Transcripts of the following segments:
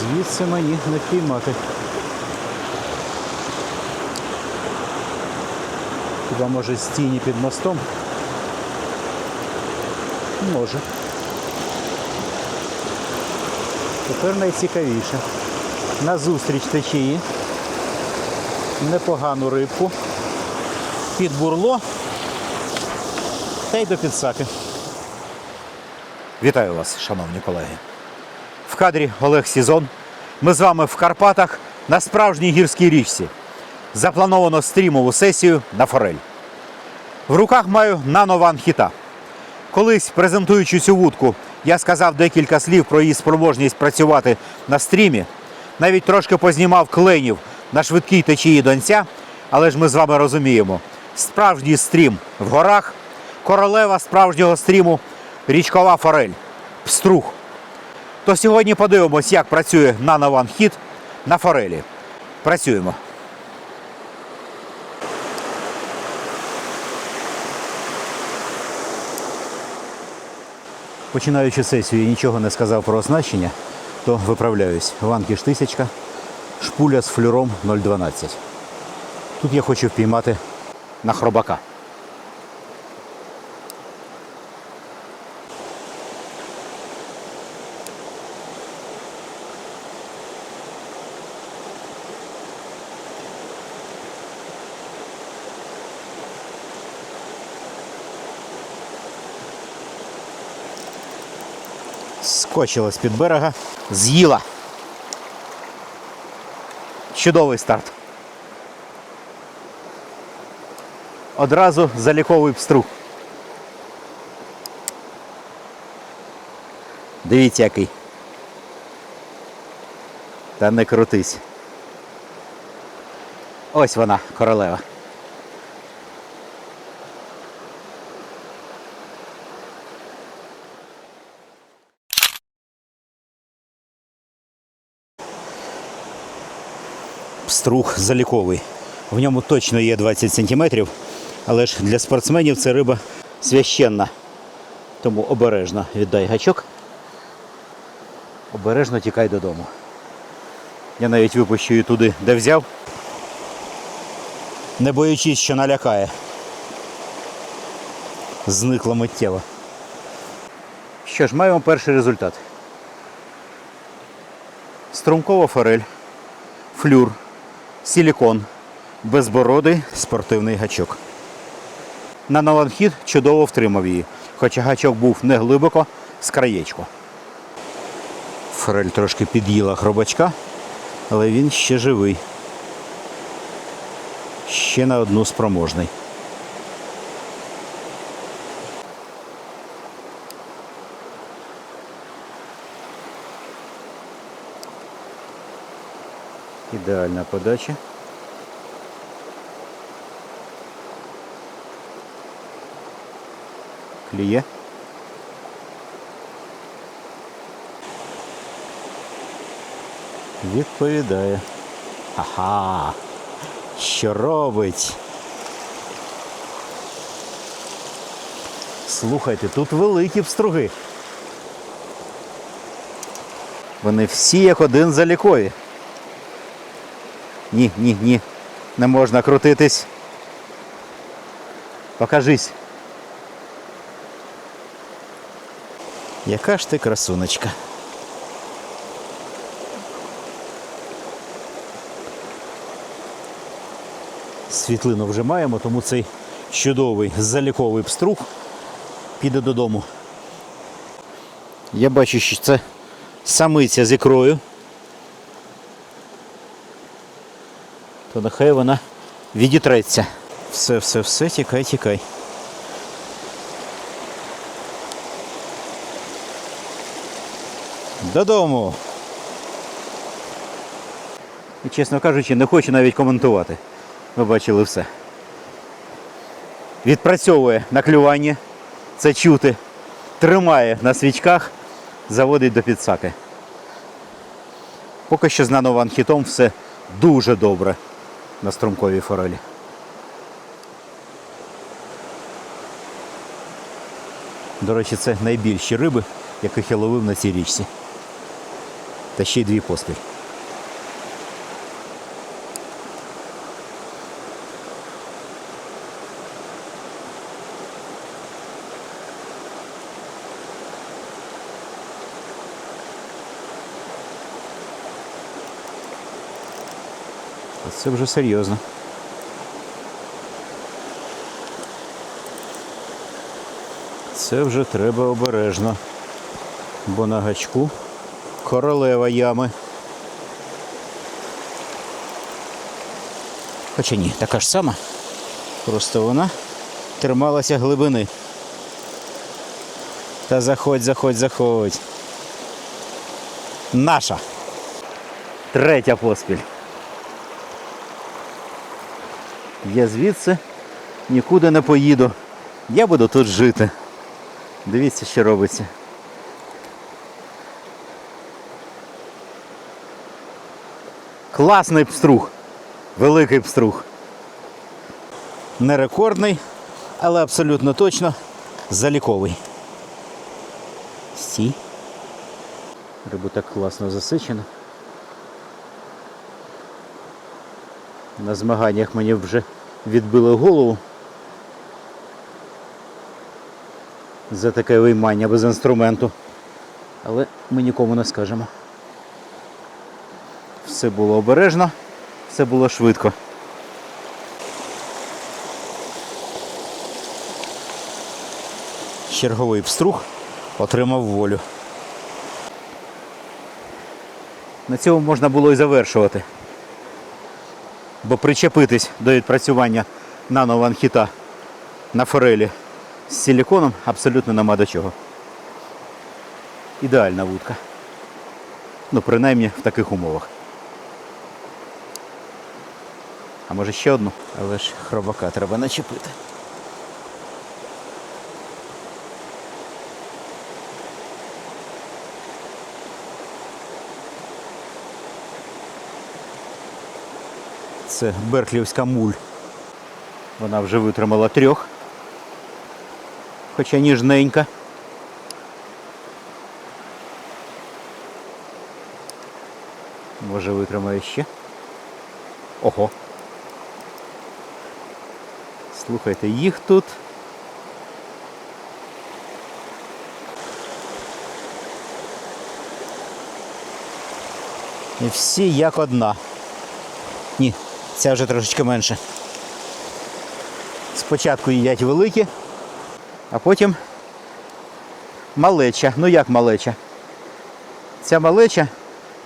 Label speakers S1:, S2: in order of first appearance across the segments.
S1: Звідси мені не впіймати. Хіба може з під мостом? Може. Тепер найцікавіше. Назустріч течії. Непогану рибку. Під бурло та й до підсаки. Вітаю вас, шановні колеги. Кадрі Олег Сізон. Ми з вами в Карпатах на справжній гірській річці. Заплановано стрімову сесію на форель. В руках маю нанован хіта. Колись, презентуючи цю вудку, я сказав декілька слів про її спроможність працювати на стрімі. Навіть трошки познімав кленів на швидкій течії донця, але ж ми з вами розуміємо, справжній стрім в горах, королева справжнього стріму річкова форель, пструг. То сьогодні подивимось, як працює нанован хід на форелі. Працюємо. Починаючи сесію, я нічого не сказав про оснащення, то виправляюсь. Ванкіш тисячка, шпуля з флюром 0,12. Тут я хочу впіймати на хробака. Скочила з-під берега, з'їла. Чудовий старт. Одразу заліковий пструг. Дивіться який. Та не крутись. Ось вона, королева. Пструг заліковий. В ньому точно є 20 см, але ж для спортсменів це риба священна. Тому обережно віддай гачок. Обережно тікай додому. Я навіть випущу її туди, де взяв. Не боючись, що налякає. Зникла миттєво. Що ж, маємо перший результат. Струмкова форель, флюр, силікон, безбородий спортивний гачок. На наланхід чудово втримав її, хоча гачок був не глибоко, з краєчку. Форель трошки під'їла хробачка, але він ще живий. Ще на одну спроможний. Ідеальна подача. Кліє. Відповідає. Ага. Що робить? Слухайте, тут великі пструги. Вони всі як один залікові. Ні, ні, ні. Не можна крутитись. Покажись. Яка ж ти красунечка. Світлину вже маємо, тому цей чудовий заліковий пструг піде додому. Я бачу, що це самиця з ікрою. То нехай вона відітреться. Все, все, все, тікай, тікай. Додому. І, чесно кажучи, не хочу навіть коментувати. Ви бачили все. Відпрацьовує на клювання, це чути, тримає на свічках, заводить до підсаки. Поки що з нанованхітом все дуже добре на струмковій форелі. До речі, це найбільші риби, яких я ловив на цій річці. Та ще й дві поспіль. Це вже серйозно. Це вже треба обережно. Бо на гачку королева ями. Хоча ні, така ж сама. Просто вона трималася глибини. Та заходь, заходь, заходь. Наша. Третя поспіль. Я звідси нікуди не поїду. Я буду тут жити. Дивіться, що робиться. Класний пструг. Великий пструг. Не рекордний, але абсолютно точно заліковий. Стій. Риба так класно засичена. На змаганнях мені вже відбили голову. За таке виймання без інструменту. Але ми нікому не скажемо. Все було обережно, все було швидко. Черговий пструг отримав волю. На цьому можна було і завершувати. Бо причепитись до відпрацювання нанованхіта на форелі з силіконом абсолютно нема до чого. Ідеальна вудка. Ну, принаймні в таких умовах. А може ще одну? Але ж хробака треба начепити. Це Берклівська муль. Вона вже витримала трьох. Хоча ніжненька. Може витримає ще. Ого. Слухайте, їх тут. І всі як одна. Ні, ця вже трошечки менше. Спочатку їдять великі, а потім малеча. Ну як малеча? Ця малеча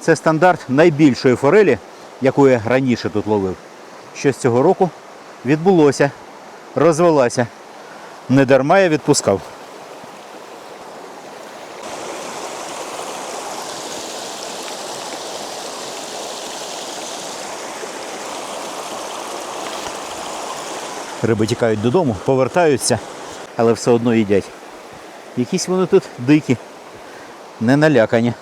S1: це стандарт найбільшої форелі, яку я раніше тут ловив. Що з цього року відбулося, розвелася. Не дарма я відпускав. Риби тікають додому, повертаються, але все одно їдять. Якісь вони тут дикі, не налякані.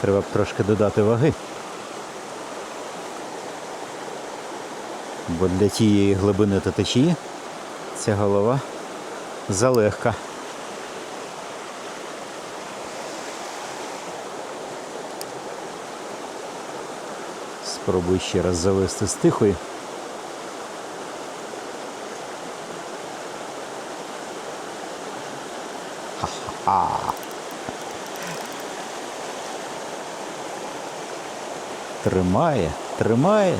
S1: Треба б трошки додати ваги. Бо для тієї глибини та течії ця голова залегка. Спробуй ще раз завести з тихої. Тримає, тримає.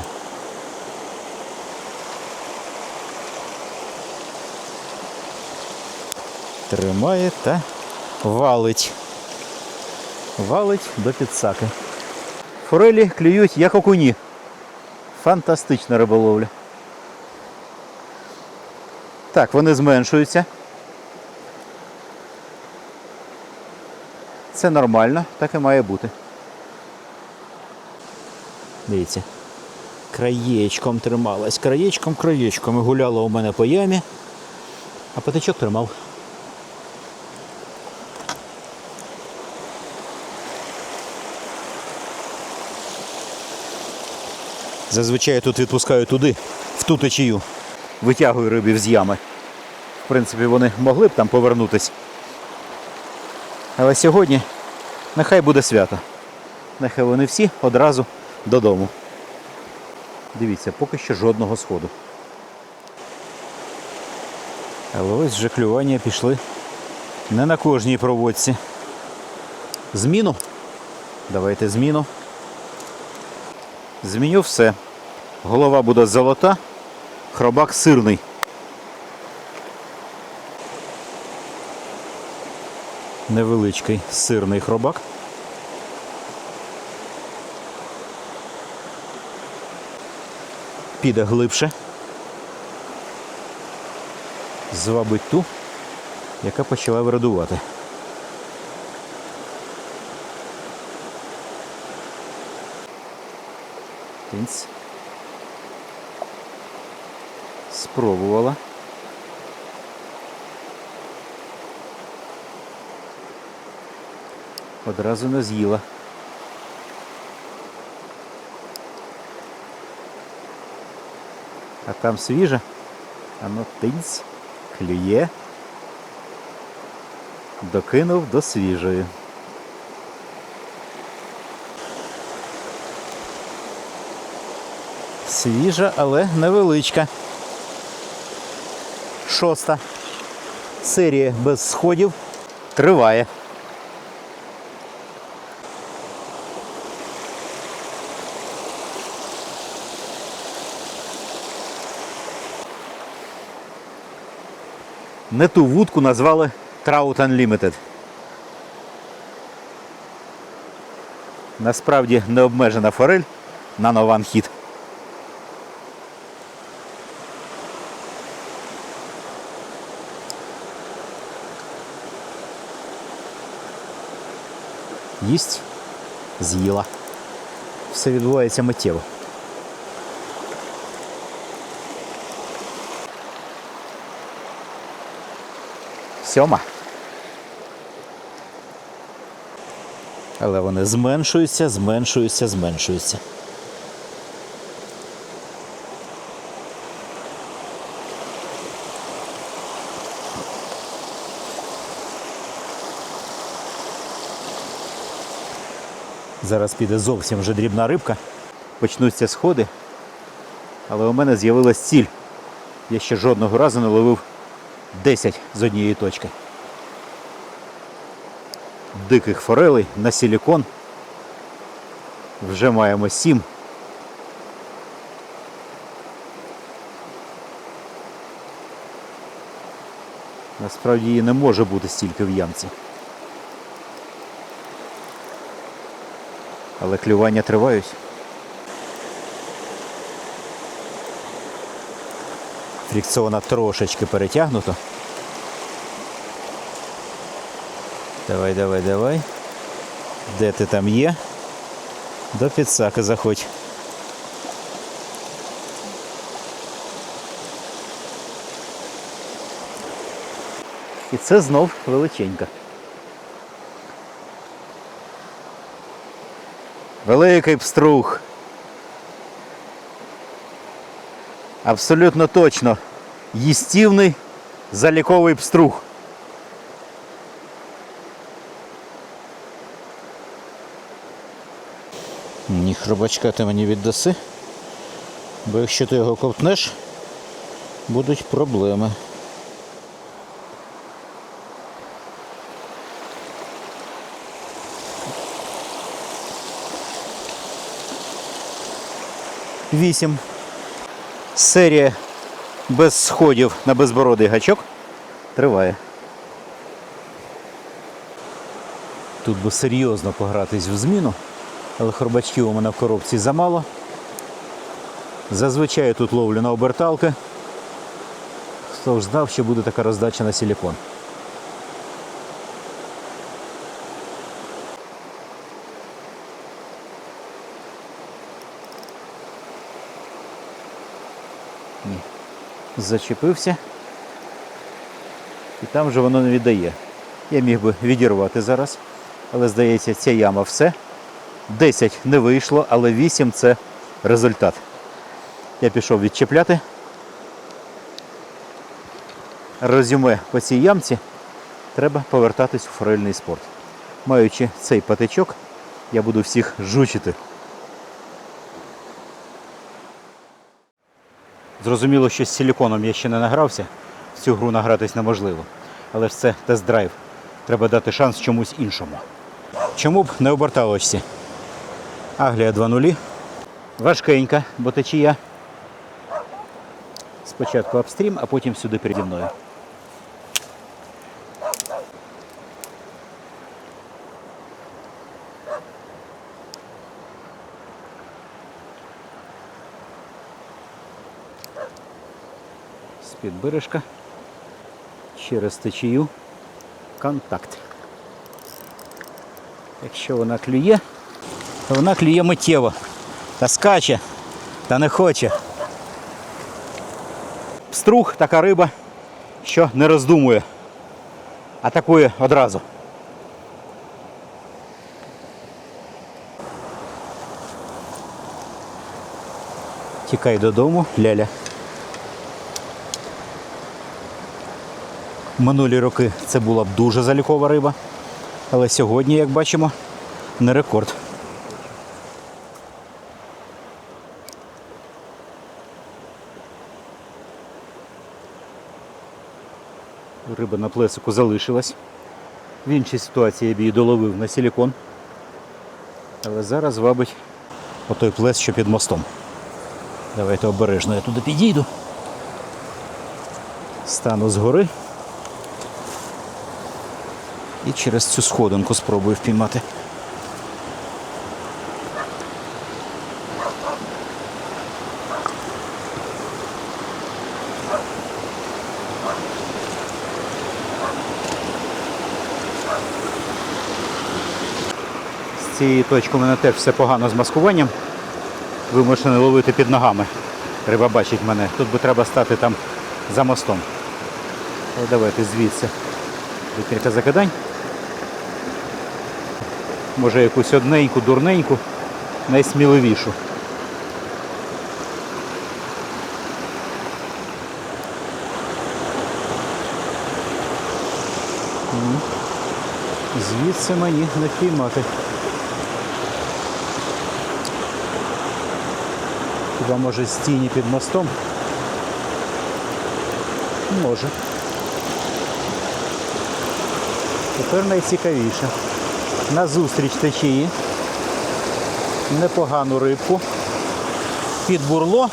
S1: Тримає та валить. Валить до підсаки. Форелі клюють як окуні. Фантастична риболовля. Так, вони зменшуються. Це нормально, так і має бути. Дивіться. Краєчком трималась, краєчком, краєчком і гуляла у мене по ямі, а патичок тримав. Зазвичай тут відпускаю туди, в ту течію. Витягую рибів з ями. В принципі, вони могли б там повернутись. Але сьогодні нехай буде свято. Нехай вони всі одразу додому. Дивіться, поки що жодного сходу. Але ось вже пішли не на кожній проводці. Зміну. Давайте зміну. Зміню все. Голова буде золота, хробак сирний. Невеличкий сирний хробак. Піде глибше. Звабить ту, яка почала вирадувати. Тинць. Спробувала. Одразу не з'їла. А там свіже. Ано тинць, клює. Докинув до свіжої. Свіжа, але невеличка. Шоста. Серія без сходів триває. Не ту вудку назвали Trout Unlimited. Насправді необмежена форель на Нован хід. Їсть, з'їла. Все відбувається миттєво. Сьома. Але вони зменшуються, зменшуються, зменшуються. Зараз піде зовсім вже дрібна рибка. Почнуться сходи. Але у мене з'явилась ціль. Я ще жодного разу не ловив 10 з однієї точки. Диких форелей на силікон. Вже маємо 7. Насправді її не може бути стільки в ямці. Але клювання тривають. Фрікціона трошечки перетягнуто. Давай, давай, давай. Де ти там є? До підсаки заходь. І це знов величенька. Великий пструх. Абсолютно точно. Їстівний заліковий пструх. Ні, хробачка ти мені віддаси. Бо якщо ти його ковтнеш, будуть проблеми. Вісім. Серія без сходів на безбородий гачок триває. Тут би серйозно погратись в зміну, але хробачків у мене в коробці замало. Зазвичай тут ловлю на оберталки. Хто ж знав, що буде така роздача на силікон. Зачепився. І там же воно не віддає. Я міг би відірвати зараз, але здається, ця яма все. 10 не вийшло, але 8 це результат. Я пішов відчепляти. Резюме по цій ямці треба повертатись у форельний спорт. Маючи цей патичок, я буду всіх жучити. Зрозуміло, що з силіконом я ще не награвся. В цю гру награтись неможливо. Але ж це тест-драйв. Треба дати шанс чомусь іншому. Чому б не оберталочці? Аглія 2.0. Важкенька, бо течія. Спочатку апстрім, а потім сюди переді мною. З-під. Через течію. Контакт. Якщо вона клює, то вона клює миттєво. Та скаче, та не хоче. Пструг така риба, що не роздумує. Атакує одразу. Тікай додому, ляля. Минулі роки це була б дуже залікова риба. Але сьогодні, як бачимо, не рекорд. Риба на плесику залишилась. В іншій ситуації я б її доловив на силікон. Але зараз вабить отой плес, що під мостом. Давайте обережно я туди підійду. Стану згори. І через цю сходинку спробую впіймати. З цієї точки у мене теж все погано з маскуванням. Вимушений ловити під ногами. Треба бачить мене. Тут би треба стати там за мостом. Давайте звідси. Декілька закидань. Може якусь одненьку, дурненьку, найсміливішу. Звідси мені не впіймати. Хіба може з під мостом? Може. Тепер найцікавіше. Назустріч течії. Непогану рибку. Під бурло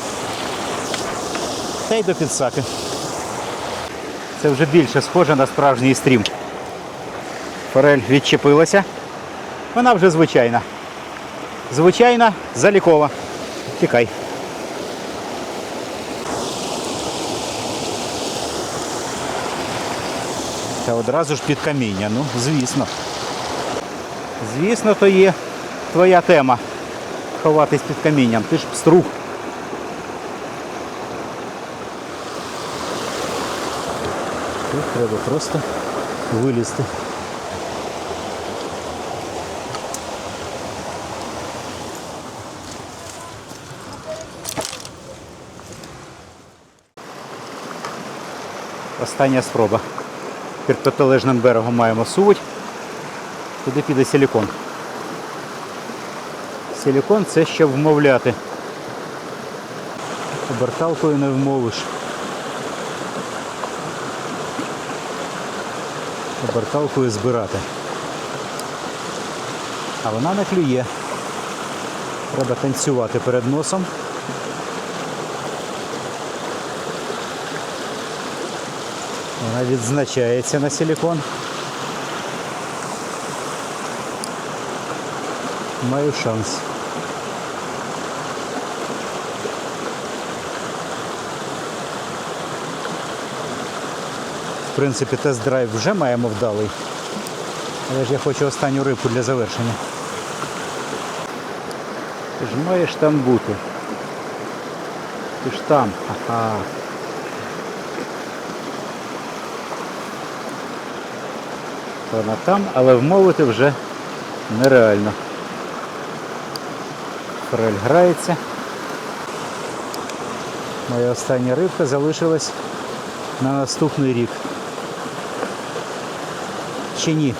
S1: та й до підсаки. Це вже більше схоже на справжній стрім. Форель відчепилася. Вона вже звичайна. Звичайна, залікова. Тікай. Та одразу ж під каміння, ну, звісно. Звісно, то є твоя тема. Ховатись під камінням. Ти ж пструг. Тут треба просто вилізти. Остання спроба. Під протилежним берегом маємо суводь. Туди піде силікон. Силікон це щоб вмовляти. Оберталкою не вмовиш. Оберталкою збирати. А вона не клює. Треба танцювати перед носом. Вона відзначається на силікон. Маю шанс. В принципі, тест-драйв вже маємо вдалий. Але ж я хочу останню рибку для завершення. Ти ж маєш там бути. Ти ж там. Ага. Вона там, але вмовити вже нереально. Форель грається. Моя остання рибка залишилась на наступний рік. Чи ні?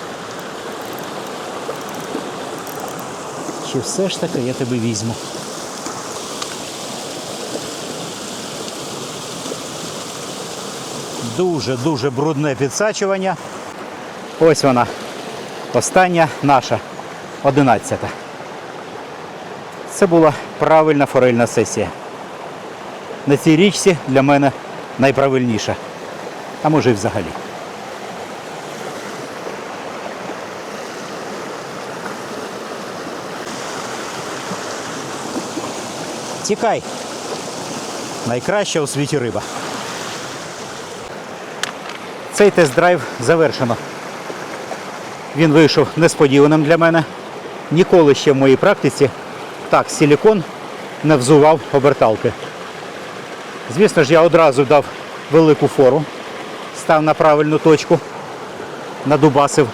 S1: чи все ж таки я тебе візьму. Дуже-дуже брудне підсачування. Ось вона. Остання наша, одинадцята. Це була правильна форельна сесія. На цій річці для мене найправильніша. А може і взагалі. Тікай. Найкраща у світі риба. Цей тест-драйв завершено. Він вийшов несподіваним для мене. Ніколи ще в моїй практиці так силікон не взував оберталки. Звісно ж, я одразу дав велику фору, став на правильну точку, надубасив.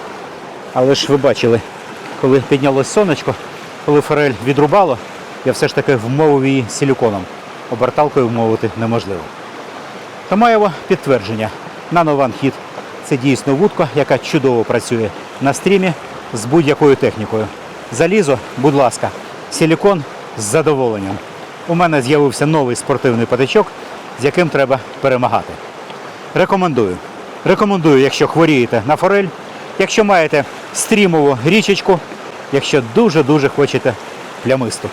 S1: Але ж ви бачили, коли піднялось сонечко, коли форель відрубало, я все ж таки вмовив її силіконом. Оберталкою вмовити неможливо. Томаєво підтвердження. Нанован хід це дійсно вудка, яка чудово працює на стрімі з будь-якою технікою. Залізо, будь ласка, силікон з задоволенням. У мене з'явився новий спортивний патичок, з яким треба перемагати. Рекомендую. Рекомендую, якщо хворієте на форель, якщо маєте стрімову річечку, якщо дуже-дуже хочете плямисту.